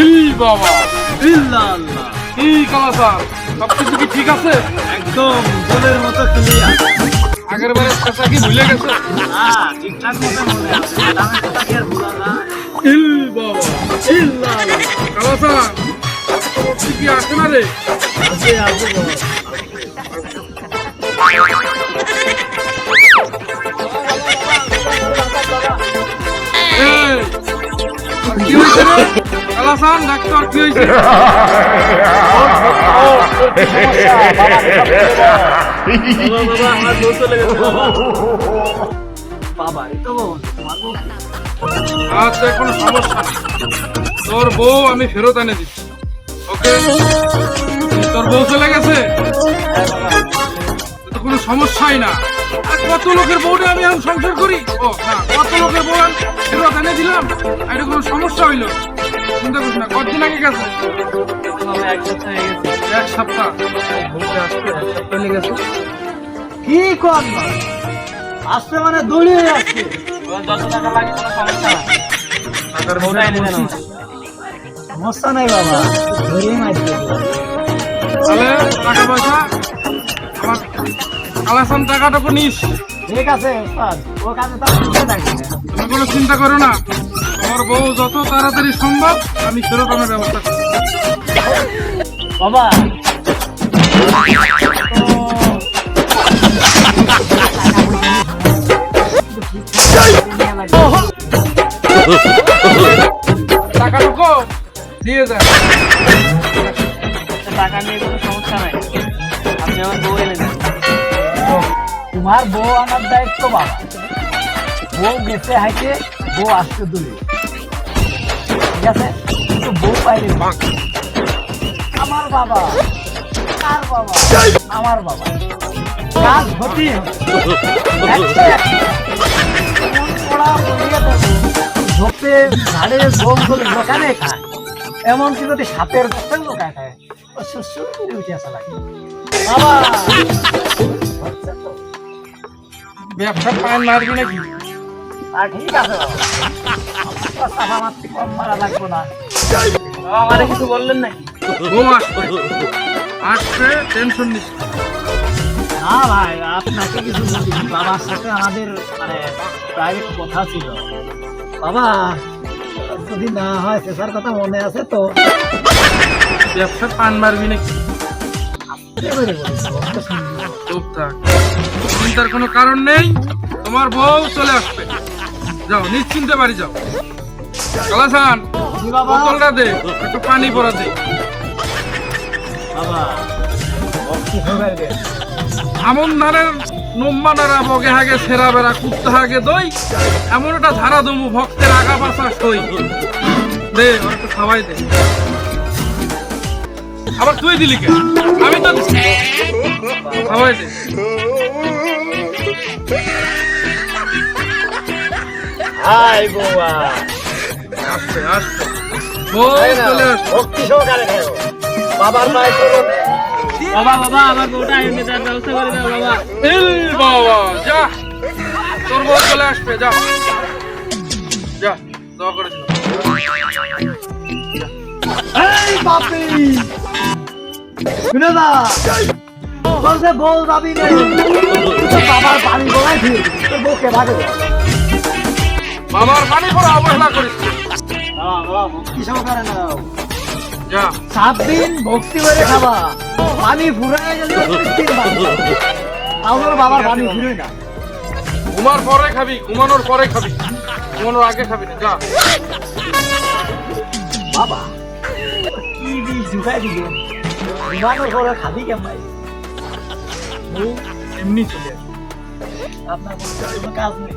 এই বাবা। ইল্লা আল্লাহ এই কালাসান সব কি ঠিক আছে? একদম জলের মতো ক্লিয়ার আগের বারের কথা কি ভুলে গেছে? হ্যাঁ ঠিকঠাক মতো মনে আছে। ম্যাডামের কথা কি আর ভোলা যায় এই বাবা। ইল্লা আল্লাহ কালাসান কি আসে না রে? আছে আছে বস। কি হয়েছে তোর বউ আমি ফেরত এনে দিচ্ছি। ওকে? তোর বউ চলে গেছে? কোনো সমস্যাই না। কত লোকের বউটা আমি এখন সংসার করি? ও, না, কত লোকের বউ আমি ফেরত এনে দিলাম? এটা কোনো সমস্যা হইল চিন্তা করিস না কতদিন আগে গেছে? এক সপ্তাহ এক সপ্তাহ? বউটা আসতে এক সপ্তাহ লেগে কি কর না আসতে মানে দৌড়িয়ে টাকা সমস্যা নাই। বাবা ধরেই মারছে। তাহলে টাকা পয়সা? আমার কালাসান টাকাটুকু নিস। ঠিক আছে ওস্তাদ। ও বুঝে থাকছে তুমি কোনো চিন্তা করো না। আমার বউ যত তাড়াতাড়ি সম্ভব আমি ফেরত আনার ব্যবস্থা করছি বাবা। টাকাটুকু দিয়ে দেন টাকা নিয়ে কোনো সমস্যা নাই। আপনি আমার বউ এনে দেন। তোমার বউ আনার দায়িত্ব বাবা। বউ গেছে হাইতে বউ আসতে দূরে। ঠিক আছে? কিন্তু বউ পাইলে আমার বাবা, কার বাবা? আমার বাবা। কাজ ঝোপে ঝাড়ে ঝোপ করে দোকানে খায়। এমনকি যদি সাপের লোকায় খায় সুসুর উঠে আসা লাগে বাবা। ব্যবসা পান মারবি নাকি? আর ঠিক আছে। বাবা কম মারা লাগবো না বাবা আমারে কিছু বললেন নাকি? বউ আসবে আসবে টেনশন নিস না। ভাই আপনাকে কিছু বাবার সাথে আমাদের মানে প্রাইভেট কথা ছিল। বাবা যদি না হয় শেষার কথা মনে আছে তো। ব্যবসা পান মারবি নাকি। চুপ থাক। চিন্তার কোনো কারণ নেই। তোমার বউ চলে আসবে। যাও, নিশ্চিন্তে বাড়ি যাও। কালাসান, বোতলটা দে, একটু পানি পরা দে। আমন ধানের নম্মানারা বগে হাগে, সেরা বেড়া, কুত্তা হাগে, দই, এমন একটা ধারা দমু ভক্তের আগা পাশা সই। দে একটু খাওয়াই দে। আবার তুই দিলি কে আমি তো। খাওয়াই দে। হাই বৌয়া আসবে আসবে বউ চলে আসবে ভক্তি সহকারে খাও বাবার পায়ে চলো বাবা বাবা আমার বউটা এনে দেওয়ার ব্যবস্থা করে দাও বাবা। ইল বাবা যা। তোর বউ চলে আসবে যা। যা দোয়া করে দিলাম। এই বাপি। শুনে না? বলছে বউ যাবি না বাবার বাড়ি গোড়ায় ফির তোর বউকে ভাগে। বাবার পানি পরে অবহেলা করিস। যা। সাত দিন ভক্তি করে খাবা। পানি ফুরাই গেলে আমার বাবার পানি ফুরে না। ঘুমার পরে খাবি ঘুমানোর পরে খাবি। ঘুমানোর আগে খাবি না যা। বাবা কি বীজ ঢুকাই দিবে ঘুমানোর পরে খাবি কেমন? এমনি চলে আপনার কোনো কাজ নেই।